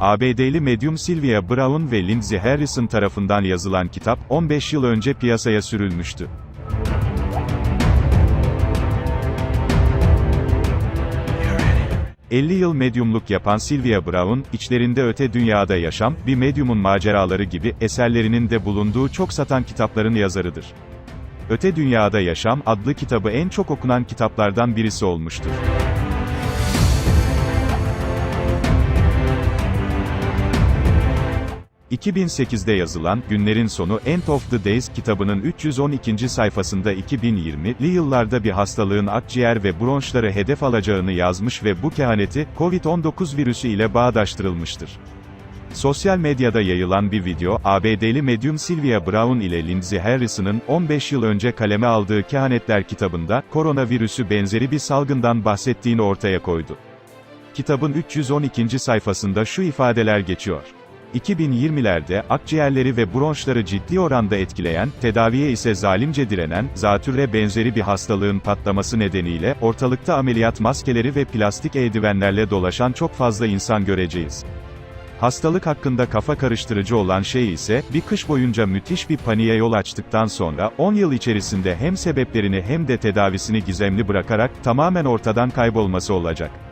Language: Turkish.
ABD'li medyum Sylvia Brown ve Lindsay Harrison tarafından yazılan kitap, 15 yıl önce piyasaya sürülmüştü. ...50 yıl medyumluk yapan Sylvia Brown, içlerinde öte dünyada yaşam, bir medyumun maceraları gibi, eserlerinin de bulunduğu çok satan kitapların yazarıdır. Öte Dünyada Yaşam adlı kitabı en çok okunan kitaplardan birisi olmuştur. ...2008'de yazılan, Günlerin Sonu, End of the Days kitabının 312. sayfasında 2020'li yıllarda bir hastalığın akciğer ve bronşları hedef alacağını yazmış ve bu kehaneti, COVID-19 virüsü ile bağdaştırılmıştır. Sosyal medyada yayılan bir video, ABD'li medyum Sylvia Brown ile Lindsay Harrison'ın, 15 yıl önce kaleme aldığı Kehanetler kitabında, koronavirüsü benzeri bir salgından bahsettiğini ortaya koydu. Kitabın 312. sayfasında şu ifadeler geçiyor. 2020'lerde, akciğerleri ve bronşları ciddi oranda etkileyen, tedaviye ise zalimce direnen, zatürre benzeri bir hastalığın patlaması nedeniyle, ortalıkta ameliyat maskeleri ve plastik eldivenlerle dolaşan çok fazla insan göreceğiz. Hastalık hakkında kafa karıştırıcı olan şey ise, bir kış boyunca müthiş bir paniğe yol açtıktan sonra, 10 yıl içerisinde hem sebeplerini hem de tedavisini gizemli bırakarak, tamamen ortadan kaybolması olacak.